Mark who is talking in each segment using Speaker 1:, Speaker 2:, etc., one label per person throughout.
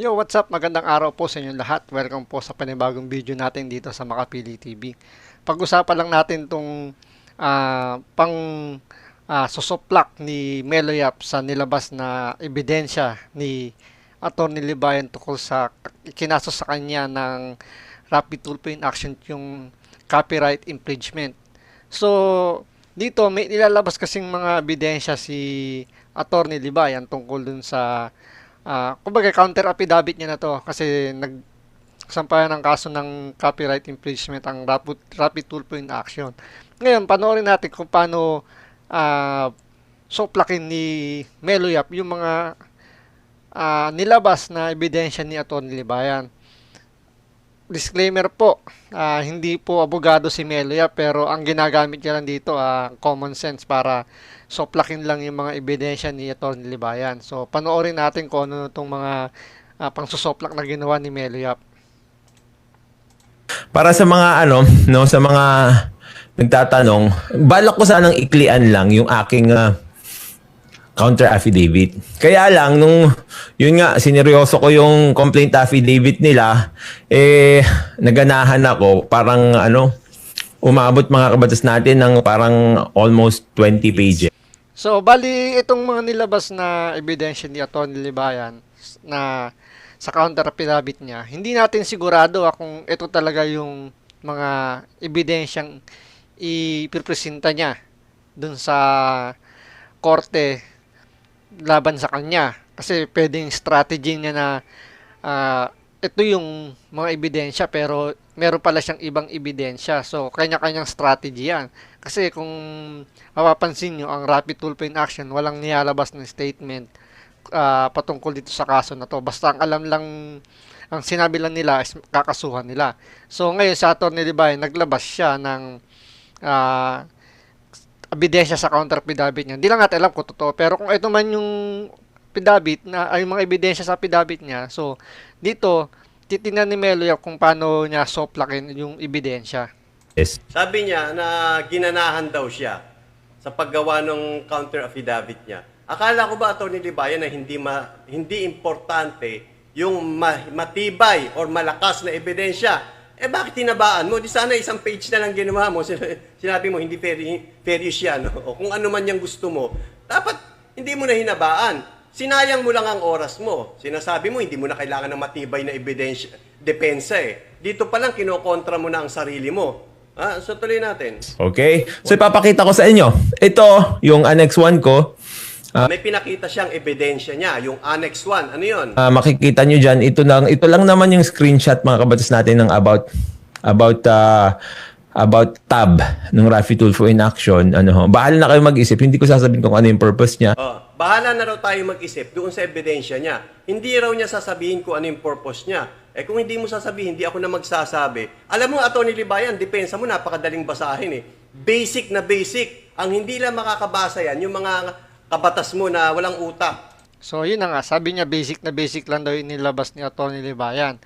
Speaker 1: Yo, what's up? Magandang araw po sa inyong lahat. Welcome po sa panibagong video natin dito sa Makapili TV. Pag-usapan lang natin tong ah, pang ah, susuplak ni Melo Yap sa nilabas na ebidensya ni Atty. Libayan tungkol sa ikinaso sa kanya ng rapid tool in action yung copyright infringement. So, dito may nilalabas kasing mga ebidensya si Atty. Libayan tungkol dun sa Ah, kumbaga counter affidavit niya na to kasi nag sampahan ng kaso ng copyright infringement ang rapid, rapid tool in action. Ngayon, panoorin natin kung paano ah soplakin ni Melo Yap yung mga ah, nilabas na ebidensya ni Atty. Libayan. Disclaimer po, ah, hindi po abogado si Melo Yap pero ang ginagamit niya lang dito ah, common sense para soplakin lang yung mga ebidensya ni Atty. Libayan. So, panoorin natin kung ano itong mga uh, pangsusoplak na ginawa ni Melo Yap.
Speaker 2: Para sa mga ano, no, sa mga nagtatanong, balak ko sanang iklian lang yung aking ah, counter affidavit. Kaya lang nung yun nga sineryoso ko yung complaint affidavit nila, eh naganahan ako parang ano umabot mga kabatas natin ng parang almost 20 pages.
Speaker 1: So, bali itong mga nilabas na ebidensya ni Atty. Libayan na sa counter affidavit niya, hindi natin sigurado ah, kung ito talaga yung mga ebidensyang ipipresenta niya dun sa korte laban sa kanya. Kasi pwedeng strategy niya na ah, ito yung mga ebidensya pero meron pala siyang ibang ebidensya. So, kanya-kanyang strategy yan. Kasi kung mapapansin nyo, ang rapid tool in action, walang nilalabas ng statement ah, patungkol dito sa kaso na to. Basta ang alam lang, ang sinabi lang nila is kakasuhan nila. So, ngayon sa Atty. Libay, naglabas siya ng ah, ebidensya sa counter affidavit niya. Hindi lang natin alam kung totoo. Pero kung ito man yung affidavit na ay mga ebidensya sa affidavit niya. So, dito titingnan ni Melo Yap kung paano niya soplakin yung ebidensya.
Speaker 2: Yes.
Speaker 3: Sabi niya na ginanahan daw siya sa paggawa ng counter affidavit niya. Akala ko ba, Atty. Libayan, na hindi, ma, hindi importante yung ma- matibay or malakas na ebidensya. Eh bakit tinabaan mo? Di sana isang page na lang ginawa mo. Sin- Sinabi mo, hindi fair, fair use yan. O kung ano man yung gusto mo, dapat hindi mo na hinabaan. Sinayang mo lang ang oras mo. Sinasabi mo, hindi mo na kailangan ng matibay na ebidensya, depensa eh. Dito pa lang, kinokontra mo na ang sarili mo. Ah, so tuloy natin.
Speaker 2: Okay? So ipapakita ko sa inyo. Ito yung annex 1 ko.
Speaker 3: May pinakita siyang ebidensya niya, yung Annex 1. Ano yun?
Speaker 2: Ah, makikita nyo dyan, ito lang, ito lang naman yung screenshot mga kabatas natin ng about about ah, about tab ng Rafi Tulfo in action. Ano ho, bahala na kayo mag-isip. Hindi ko sasabihin kung ano yung purpose niya.
Speaker 3: Oh, bahala na raw tayo mag-isip doon sa ebidensya niya. Hindi raw niya sasabihin kung ano yung purpose niya. Eh kung hindi mo sasabihin, hindi ako na magsasabi. Alam mo, Atty. Libayan, depensa mo, napakadaling basahin eh. Basic na basic. Ang hindi lang makakabasa yan, yung mga kabatas mo na walang utak.
Speaker 1: So, yun na nga. Sabi niya, basic na basic lang daw yung nilabas ni Atty. Libayan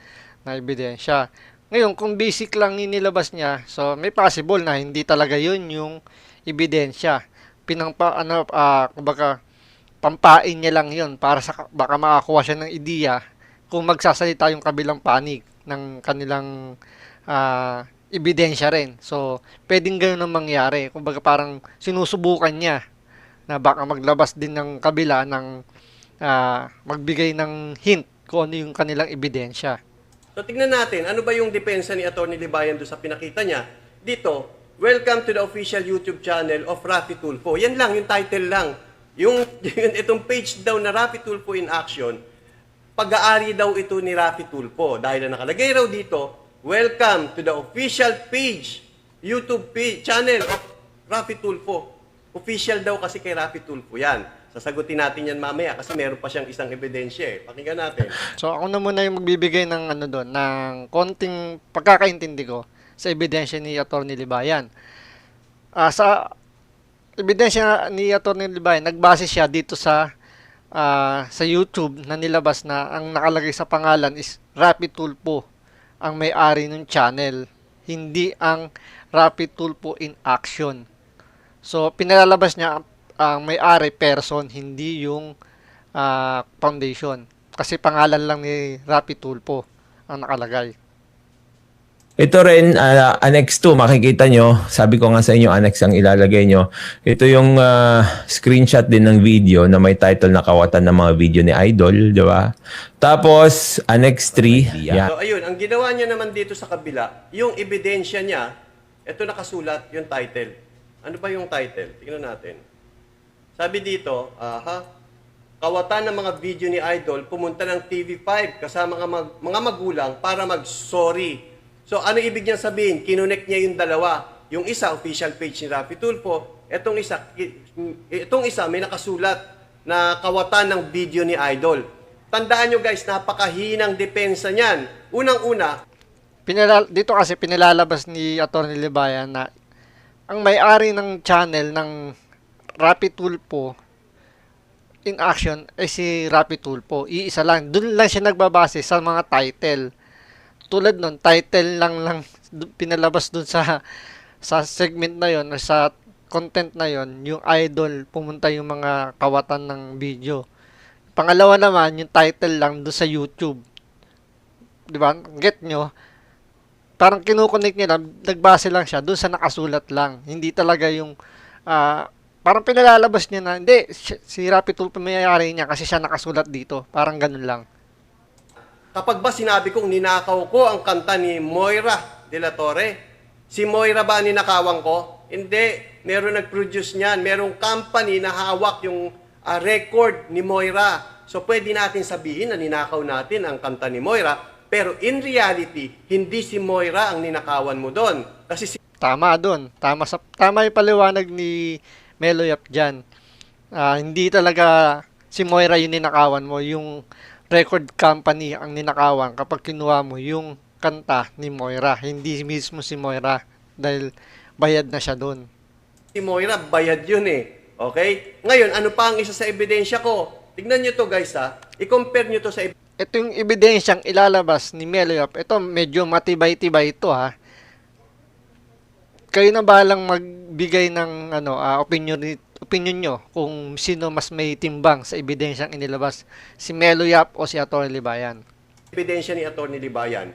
Speaker 1: na ebidensya. Ngayon, kung basic lang yung nilabas niya, so may possible na hindi talaga yun yung ebidensya. Pinangpa, ano, ah, kumbaga, pampain niya lang yun para sa, baka makakuha siya ng ideya kung magsasalita yung kabilang panig ng kanilang ah, ebidensya rin. So, pwedeng ganun ang mangyari. Kumbaga parang sinusubukan niya na baka maglabas din ng kabila ng ah, magbigay ng hint kung ano yung kanilang ebidensya.
Speaker 3: So tignan natin, ano ba yung depensa ni Atty. Libayan doon sa pinakita niya? Dito, Welcome to the official YouTube channel of Rafi Tulfo. Yan lang, yung title lang. Yung, yung itong page daw na Rafi Tulfo in action, pag-aari daw ito ni Rafi Tulfo. Dahil na nakalagay raw dito, Welcome to the official page, YouTube page, channel of Rafi Tulfo. Official daw kasi kay Rafi Tulfo yan. Sasagutin natin yan mamaya kasi meron pa siyang isang ebidensya eh. Pakinggan natin.
Speaker 1: So ako na muna yung magbibigay ng ano doon, ng konting pagkakaintindi ko sa ebidensya ni Atty. Libayan. Ah, sa ebidensya ni Atty. Libayan, nagbase siya dito sa ah, sa YouTube na nilabas na ang nakalagay sa pangalan is Rapid Tulpo ang may-ari ng channel, hindi ang Rapid Tulpo in action. So pinalalabas niya ang- ang may-ari person, hindi yung ah, foundation. Kasi pangalan lang ni Rapi Tulpo ang nakalagay.
Speaker 2: Ito rin, ah, Annex 2, makikita nyo, sabi ko nga sa inyo, Annex ang ilalagay nyo. Ito yung ah, screenshot din ng video na may title na kawatan ng mga video ni Idol, di ba? Tapos, Annex 3, yan.
Speaker 3: So ayun, ang ginawa niya naman dito sa kabila, yung ebidensya niya, ito nakasulat, yung title. Ano ba yung title? Tingnan natin. Sabi dito, aha, kawatan ng mga video ni Idol pumunta ng TV5 kasama mga, mag- mga magulang para mag-sorry. So ano ibig niya sabihin? Kinonect niya yung dalawa. Yung isa, official page ni Rafi Tulfo. Itong isa, itong isa may nakasulat na kawatan ng video ni Idol. Tandaan nyo guys, napakahinang depensa niyan. Unang-una,
Speaker 1: Pinalal- dito kasi pinilalabas ni Atty. Libayan na ang may-ari ng channel ng Rapi Tulpo in action ay si Rapi Tulpo. Iisa lang. Doon lang siya nagbabase sa mga title. Tulad nun, title lang lang pinalabas doon sa sa segment na yon sa content na yon yung idol pumunta yung mga kawatan ng video. Pangalawa naman, yung title lang doon sa YouTube. 'Di ba? Get nyo? Parang kinukonek niya lang, nagbase lang siya doon sa nakasulat lang. Hindi talaga yung, ah, parang pinalalabas niya na, hindi, si, si Rapi Tulpo mayayari niya kasi siya nakasulat dito. Parang ganun lang.
Speaker 3: kapag ba sinabi kong ninakaw ko ang kanta ni Moira de la Torre, si Moira ba ang ninakawan ko? Hindi. Meron nag-produce niyan. Merong company na hawak yung ah, record ni Moira. So pwede natin sabihin na ninakaw natin ang kanta ni Moira. Pero in reality, hindi si Moira ang ninakawan mo doon. Kasi si
Speaker 1: Tama doon. Tama, sa, tama yung paliwanag ni Meloyap dyan. Ah, hindi talaga si Moira yung ninakawan mo. Yung record company ang ninakawan kapag kinuha mo yung kanta ni Moira. Hindi mismo si Moira dahil bayad na siya doon.
Speaker 3: si Moira, bayad yun eh. Okay? Ngayon, ano pa ang isa sa ebidensya ko? Tignan nyo to guys ha. I-compare nyo to sa
Speaker 1: ito yung ebidensyang ilalabas ni Meloyop. Ito medyo matibay-tibay ito ha. Kayo na balang magbigay ng ano ah, opinion ni- opinion nyo kung sino mas may timbang sa ebidensyang inilabas, si Meloyap o si Atty. Libayan.
Speaker 3: ebidensya ni Atty. Libayan.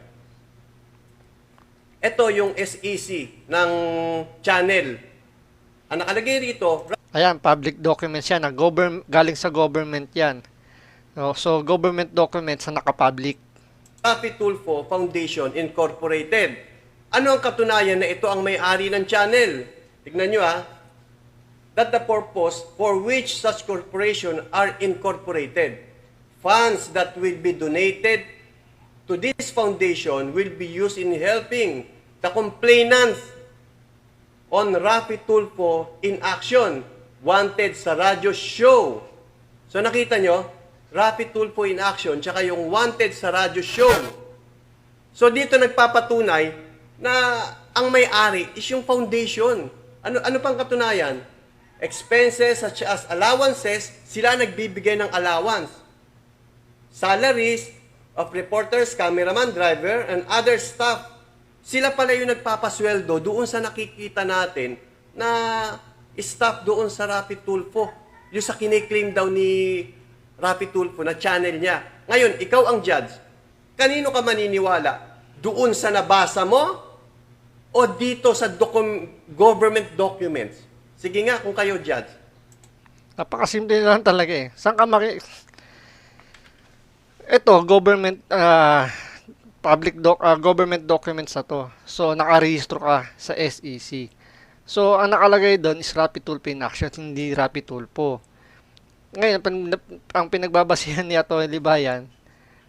Speaker 3: Ito yung SEC ng channel. Ang nakalagay rito,
Speaker 1: Ayan, public documents yan. govern, galing sa government yan. No, so, government documents na nakapublic.
Speaker 3: Rafi Tulfo Foundation Incorporated. Ano ang katunayan na ito ang may-ari ng channel? Tignan nyo ha. That the purpose for which such corporation are incorporated. Funds that will be donated to this foundation will be used in helping the complainants on Rafi Tulfo in action wanted sa radyo show. So nakita nyo, Rafi Tulfo in action, tsaka yung wanted sa radyo show. So dito nagpapatunay na ang may-ari is yung foundation. Ano ano pang katunayan? Expenses such as allowances, sila nagbibigay ng allowance. Salaries of reporters, cameraman, driver, and other staff. Sila pala yung nagpapasweldo doon sa nakikita natin na staff doon sa Rapid Tulfo. Yung sa kiniklaim daw ni Rapid Tulfo na channel niya. Ngayon, ikaw ang judge. Kanino ka maniniwala? Doon sa nabasa mo o dito sa dokum- government documents? Sige nga kung kayo judge.
Speaker 1: Napakasimple na lang talaga eh. Saan ka maki... Ito, government, ah, public doc, ah, government documents na to. So, nakarehistro ka sa SEC. So, ang nakalagay doon is Rapid Tulpo in action, hindi Rapid Tulpo. Ngayon, ang pinagbabasihan ni Ato Libayan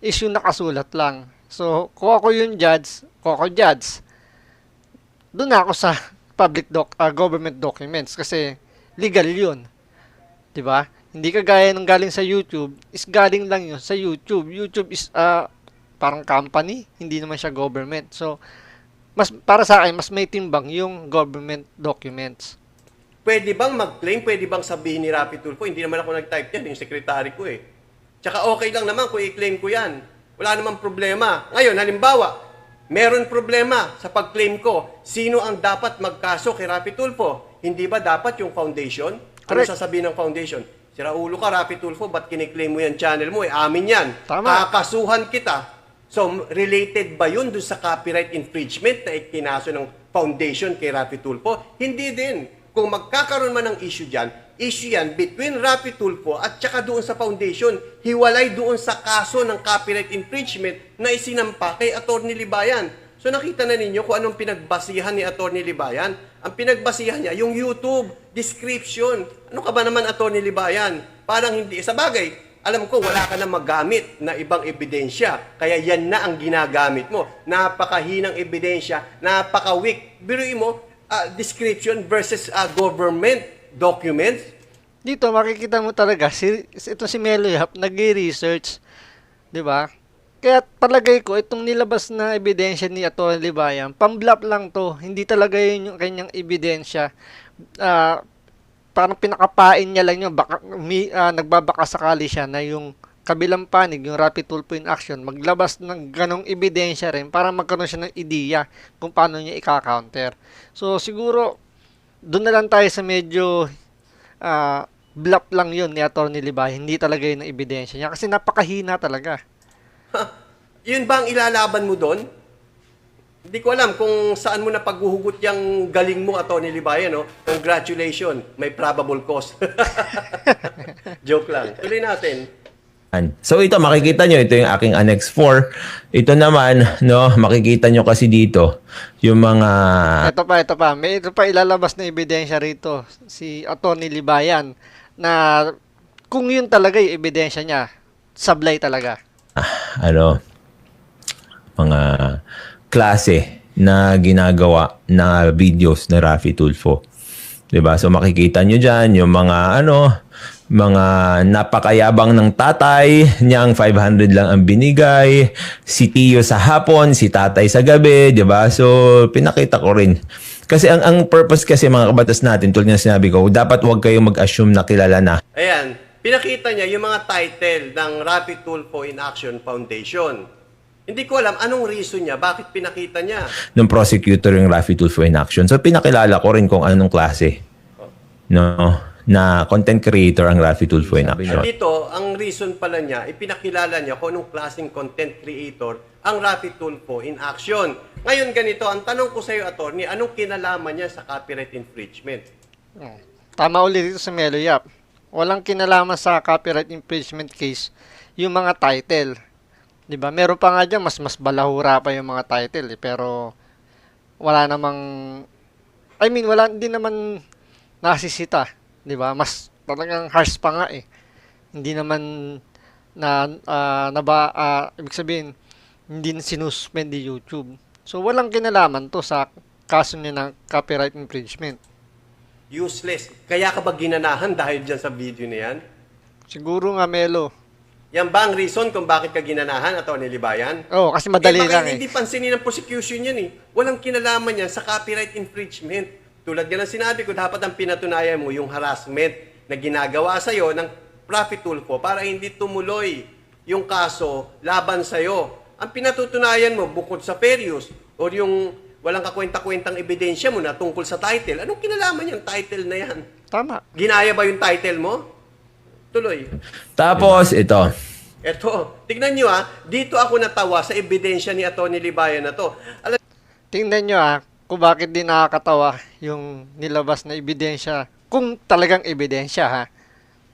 Speaker 1: is yung nakasulat lang. So, kung ako yung judge, kung ako judge, doon ako sa public doc, ah, government documents kasi legal yun. 'di ba? Hindi kagaya ng galing sa YouTube, is galing lang 'yun sa YouTube. YouTube is ah, parang company, hindi naman siya government. So mas para sa akin mas may timbang yung government documents.
Speaker 3: Pwede bang mag-claim? Pwede bang sabihin ni Rapi Tulfo? Hindi naman ako nag-type yan, yung secretary ko eh. Tsaka okay lang naman kung i-claim ko yan. Wala namang problema. Ngayon, halimbawa, meron problema sa pag-claim ko. Sino ang dapat magkaso kay Rapi Tulfo? Hindi ba dapat yung foundation? Ano
Speaker 1: Correct.
Speaker 3: sasabihin ng foundation? Si Sira ulo ka, Rapi Tulfo, ba't kiniklaim mo yan channel mo? Eh, amin yan.
Speaker 1: Tama.
Speaker 3: Kakasuhan kita. So, related ba yun dun sa copyright infringement na ikinaso ng foundation kay Rapi Tulfo? Hindi din. Kung magkakaroon man ng issue dyan, issue yan between Rapi Tulfo at saka doon sa foundation. Hiwalay doon sa kaso ng copyright infringement na isinampa kay Atty. Libayan. So nakita na ninyo kung anong pinagbasihan ni Atty. Libayan. Ang pinagbasihan niya, yung YouTube description. Ano ka ba naman, Atty. Libayan? Parang hindi. Sa bagay, alam ko wala ka na magamit na ibang ebidensya. Kaya yan na ang ginagamit mo. Napakahinang ebidensya, napaka-weak. Biruin mo, ah, description versus ah, government documents.
Speaker 1: Dito makikita mo talaga si ito si Melo Yap nag-research, 'di ba? Kaya palagay ko itong nilabas na ebidensya ni Ato Libayan, pamblap lang to, hindi talaga yun yung kanyang ebidensya. Ah, parang pinakapain niya lang yun, baka, ah, nagbabaka sakali siya na yung kabilang panig, yung rapid tulpo in action, maglabas ng ganong ebidensya rin para magkaroon siya ng ideya kung paano niya i-counter. So siguro, doon na lang tayo sa medyo ah bluff lang yun ni Atty. Libay. Hindi talaga yun ang ebidensya niya kasi napakahina talaga.
Speaker 3: Ha, yun ba ang ilalaban mo doon? Hindi ko alam kung saan mo na paghuhugot yung galing mo, Atty. Libayan, no? Congratulations, may probable cause. Joke lang. Tuloy natin.
Speaker 2: So ito makikita nyo, ito yung aking Annex 4. Ito naman, no, makikita nyo kasi dito yung mga
Speaker 1: ito pa, ito pa. May ito pa ilalabas na ebidensya rito si Atty. Libayan na kung yun talaga yung ebidensya niya, sablay talaga.
Speaker 2: ano mga klase na ginagawa na videos na Rafi Tulfo. 'Di ba? So makikita nyo diyan yung mga ano mga napakayabang ng tatay, niyang 500 lang ang binigay, si Tio sa hapon, si tatay sa gabi, 'di ba? So pinakita ko rin. Kasi ang ang purpose kasi mga kabatas natin, tulad ng sinabi ko, dapat huwag kayong mag-assume na kilala na
Speaker 3: Ayan, pinakita niya yung mga title ng Rapid Tulfo in Action Foundation. Hindi ko alam anong reason niya, bakit pinakita niya.
Speaker 2: ng prosecutor yung Rafi Tulfo in action. So pinakilala ko rin kung anong klase no na content creator ang Rafi Tulfo in action.
Speaker 3: Dito, ang reason pala niya, ipinakilala niya kung anong klaseng content creator ang Rapid Tulfo in action. Ngayon ganito, ang tanong ko sa iyo, attorney, anong kinalaman niya sa copyright infringement?
Speaker 1: Oh. Tama ulit dito sa Melo Yap. Walang kinalaman sa copyright infringement case yung mga title. 'Di ba? Meron pa nga diyan mas mas balahura pa yung mga title eh, pero wala namang I mean, wala din naman nasisita, 'di ba? Mas talagang harsh pa nga eh. Hindi naman na ah, naba ah, ibig sabihin hindi sinuspend ni YouTube. So walang kinalaman to sa kaso niya ng copyright infringement.
Speaker 3: Useless. Kaya ka ba ginanahan dahil dyan sa video na yan?
Speaker 1: Siguro nga Melo.
Speaker 3: Yan ba ang reason kung bakit ka ginanahan, Atty. Libayan?
Speaker 1: Oo, kasi madali
Speaker 3: eh,
Speaker 1: lang eh.
Speaker 3: hindi pansinin ng prosecution yan eh. Walang kinalaman yan sa copyright infringement. Tulad nga ng sinabi ko, dapat ang pinatunayan mo yung harassment na ginagawa sa'yo ng Profit Tulfo para hindi tumuloy yung kaso laban sa'yo. Ang pinatutunayan mo bukod sa fair use or yung walang kakwenta-kwentang ebidensya mo na tungkol sa title, anong kinalaman yung title na yan?
Speaker 1: Tama.
Speaker 3: Ginaya ba yung title mo? Tuloy.
Speaker 2: Tapos ito,
Speaker 3: Eto, tignan nyo ah, dito ako natawa sa ebidensya ni Atty. Libayan na to. Alam
Speaker 1: Tingnan nyo ah, kung bakit din nakakatawa yung nilabas na ebidensya. Kung talagang ebidensya ha.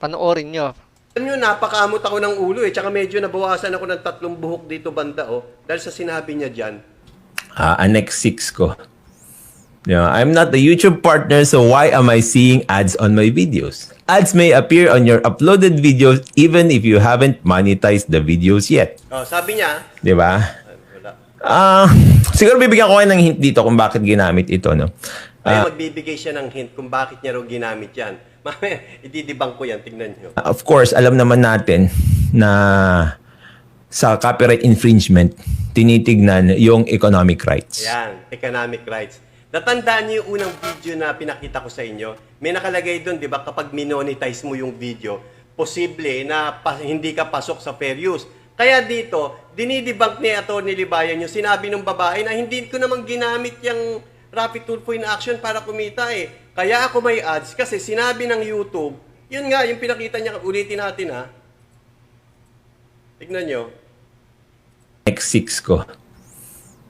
Speaker 1: Panoorin nyo.
Speaker 3: nyo, napakamot ako ng ulo eh. Tsaka medyo nabawasan ako ng tatlong buhok dito banda oh. Dahil sa sinabi niya dyan.
Speaker 2: ah, Annex 6 ko. Yeah, I'm not the YouTube partner, so why am I seeing ads on my videos? Ads may appear on your uploaded videos even if you haven't monetized the videos yet.
Speaker 3: Oh, sabi niya,
Speaker 2: Di ba?
Speaker 3: Ah.
Speaker 2: Ah, siguro bibigyan ko kayo ng hint dito kung bakit ginamit ito, no?
Speaker 3: Kaya magbibigay siya ng hint kung bakit niya raw ginamit yan. Mamaya, itidibang ko yan, tignan nyo.
Speaker 2: Of course, alam naman natin na sa copyright infringement, tinitignan yung economic rights.
Speaker 3: Yan, economic rights. Natandaan niyo yung unang video na pinakita ko sa inyo? May nakalagay doon, di ba, kapag minonetize mo yung video, posible na pa- hindi ka pasok sa fair use. Kaya dito, dinidebunk ni Atty. Libayan yung sinabi ng babae na hindi ko naman ginamit yung Rapid Tool in Action para kumita eh. Kaya ako may ads kasi sinabi ng YouTube Yun nga, yung pinakita niya, ulitin natin ha. Tignan nyo.
Speaker 2: Next six ko.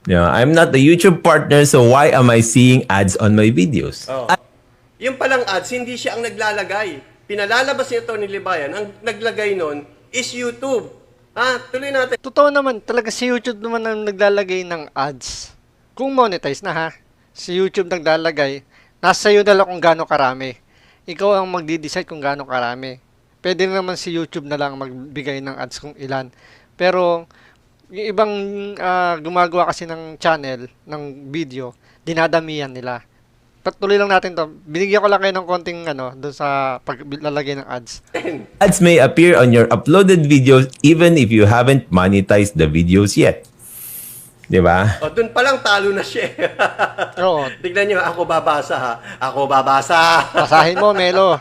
Speaker 2: Yeah, I'm not a YouTube partner, so why am I seeing ads on my videos?
Speaker 3: Oh. Yung palang ads, hindi siya ang naglalagay. Pinalalabas ni Libayan, ang naglagay nun is YouTube. Ha? Tuloy natin.
Speaker 1: Totoo naman, talaga si YouTube naman ang naglalagay ng ads. Kung monetize na ha, si YouTube naglalagay, nasa iyo na lang kung gaano karami. Ikaw ang magdi-decide kung gaano karami. Pwede naman si YouTube na lang magbigay ng ads kung ilan. Pero, yung ibang ah, gumagawa kasi ng channel, ng video, dinadamihan nila. Patuloy lang natin to. Binigyan ko lang kayo ng konting ano, doon sa paglalagay ng ads.
Speaker 2: Ads may appear on your uploaded videos even if you haven't monetized the videos yet. Di ba?
Speaker 3: O, dun pa lang talo na siya.
Speaker 1: Oo,
Speaker 3: Tignan nyo, ako babasa ha. Ako babasa.
Speaker 1: basahin mo, Melo.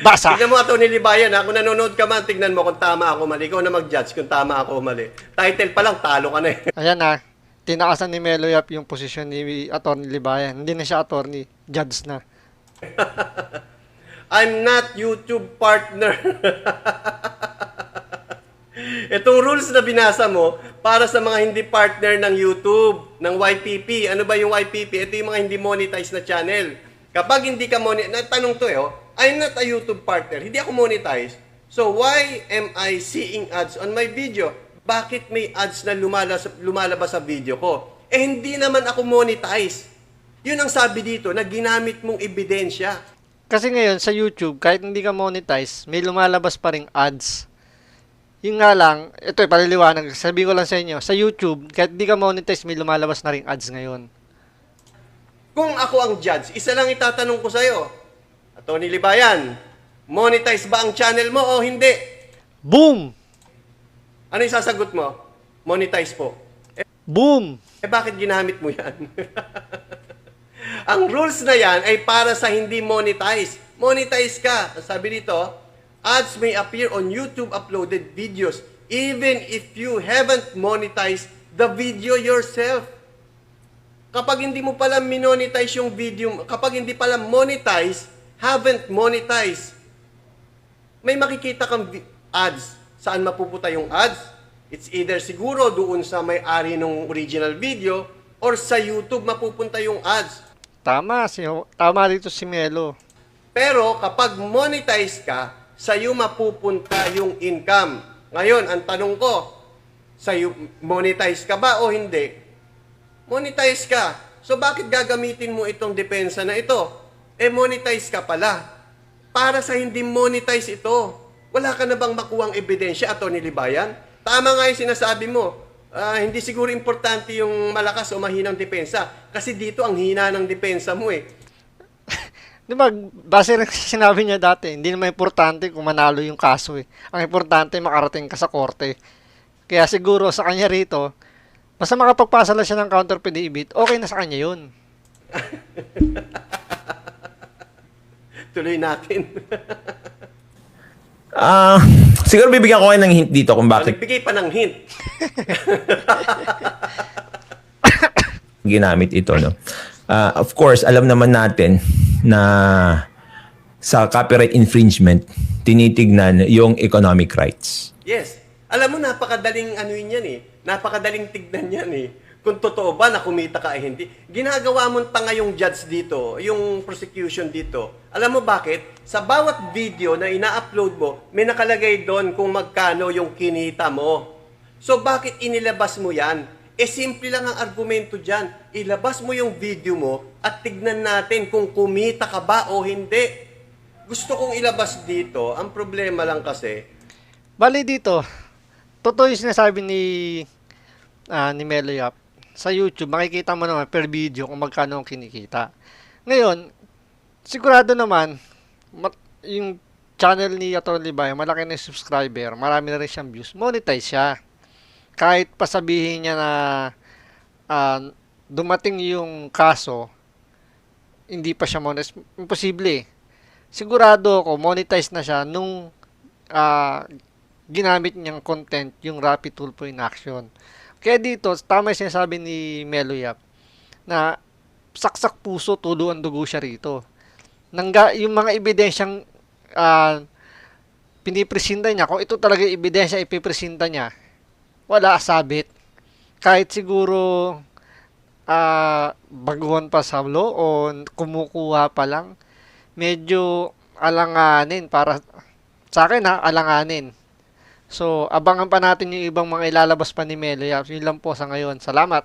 Speaker 1: Basa!
Speaker 3: Tignan mo ito ni Libayan ha. Kung nanonood ka man, tignan mo kung tama ako mali. Ikaw na mag-judge kung tama ako o mali. Title pa lang, talo ka na eh.
Speaker 1: Ayan na, tinakasan ni Melo Yap yung posisyon ni Atty. Libayan. Hindi na siya attorney, judge na.
Speaker 3: I'm not YouTube partner. Itong rules na binasa mo, para sa mga hindi partner ng YouTube, ng YPP. Ano ba yung YPP? Ito yung mga hindi monetize na channel. Kapag hindi ka monetize, tanong to eh, oh, I'm not a YouTube partner. Hindi ako monetize. So why am I seeing ads on my video? Bakit may ads na lumalabas, lumalabas sa video ko? Eh hindi naman ako monetize. Yun ang sabi dito na ginamit mong ebidensya.
Speaker 1: Kasi ngayon sa YouTube, kahit hindi ka monetize, may lumalabas pa ring ads. Yung nga lang, ito eh, paliliwanag. Sabi ko lang sa inyo, sa YouTube, kahit hindi ka monetize, may lumalabas na ring ads ngayon.
Speaker 3: Kung ako ang judge, isa lang itatanong ko sa'yo. Atty. Libayan, monetize ba ang channel mo o hindi?
Speaker 1: Boom!
Speaker 3: Ano yung sasagot mo? Monetize po. Eh,
Speaker 1: Boom!
Speaker 3: eh bakit ginamit mo yan? ang rules na yan ay para sa hindi monetize. Monetize ka. Sabi dito, ads may appear on YouTube uploaded videos even if you haven't monetized the video yourself. Kapag hindi mo pala minonetize yung video, kapag hindi pala monetize, haven't monetize, may makikita kang ads. Saan mapupunta yung ads? It's either siguro doon sa may-ari ng original video or sa YouTube mapupunta yung ads.
Speaker 1: Tama, si, tama dito si Melo.
Speaker 3: Pero kapag monetize ka, sa'yo mapupunta yung income. Ngayon, ang tanong ko, sa'yo monetize ka ba o hindi? Monetize ka. So bakit gagamitin mo itong depensa na ito? Eh monetize ka pala. Para sa hindi monetize ito, wala ka na bang makuwang ebidensya, Atty. Libayan? Tama nga yung sinasabi mo. Ah, hindi siguro importante yung malakas o mahinang depensa. Kasi dito ang hina ng depensa mo eh.
Speaker 1: Di ba, base rin sinabi niya dati, hindi naman importante kung manalo yung kaso eh. Ang importante, makarating ka sa korte. Kaya siguro sa kanya rito, basta makapagpasa lang siya ng counter affidavit, okay na sa kanya yun.
Speaker 3: Tuloy natin.
Speaker 2: Ah, siguro bibigyan ko kayo ng hint dito kung bakit
Speaker 3: Nagbigay pa ng hint.
Speaker 2: ginamit ito, no? Ah, of course, alam naman natin na sa copyright infringement, tinitignan yung economic rights.
Speaker 3: Yes. Alam mo, napakadaling ano yun yan eh. Napakadaling tignan yan eh. Kung totoo ba na kumita ka ay hindi. Ginagawa mo tanga yung judge dito, yung prosecution dito. Alam mo bakit? Sa bawat video na ina-upload mo, may nakalagay doon kung magkano yung kinita mo. So bakit inilabas mo yan? Eh simple lang ang argumento dyan. Ilabas mo yung video mo at tignan natin kung kumita ka ba o hindi. Gusto kong ilabas dito, ang problema lang kasi,
Speaker 1: Bali dito, totoo yung sinasabi ni ah, ni Melo Yap. Sa YouTube, makikita mo naman per video kung magkano ang kinikita. Ngayon, sigurado naman, mat- yung channel ni Atty. Libayan, malaki na yung subscriber, marami na rin siyang views, monetize siya. Kahit pasabihin niya na ah, dumating yung kaso, hindi pa siya monetize, imposible. Sigurado ako, monetize na siya nung ah, ginamit niyang content yung Rapid Tulpo in Action. Kaya dito, tama yung sinasabi ni Melo Yap na saksak puso, tulo ang dugo siya rito. Nangga, yung mga ebidensyang ah, pinipresinta niya, kung ito talaga yung ebidensya ipipresinta niya, wala sabit. Kahit siguro ah baguhan pa sa law o kumukuha pa lang, medyo alanganin para sa akin ha, alanganin. So, abangan pa natin yung ibang mga ilalabas pa ni Melo. Yun lang po sa ngayon. Salamat.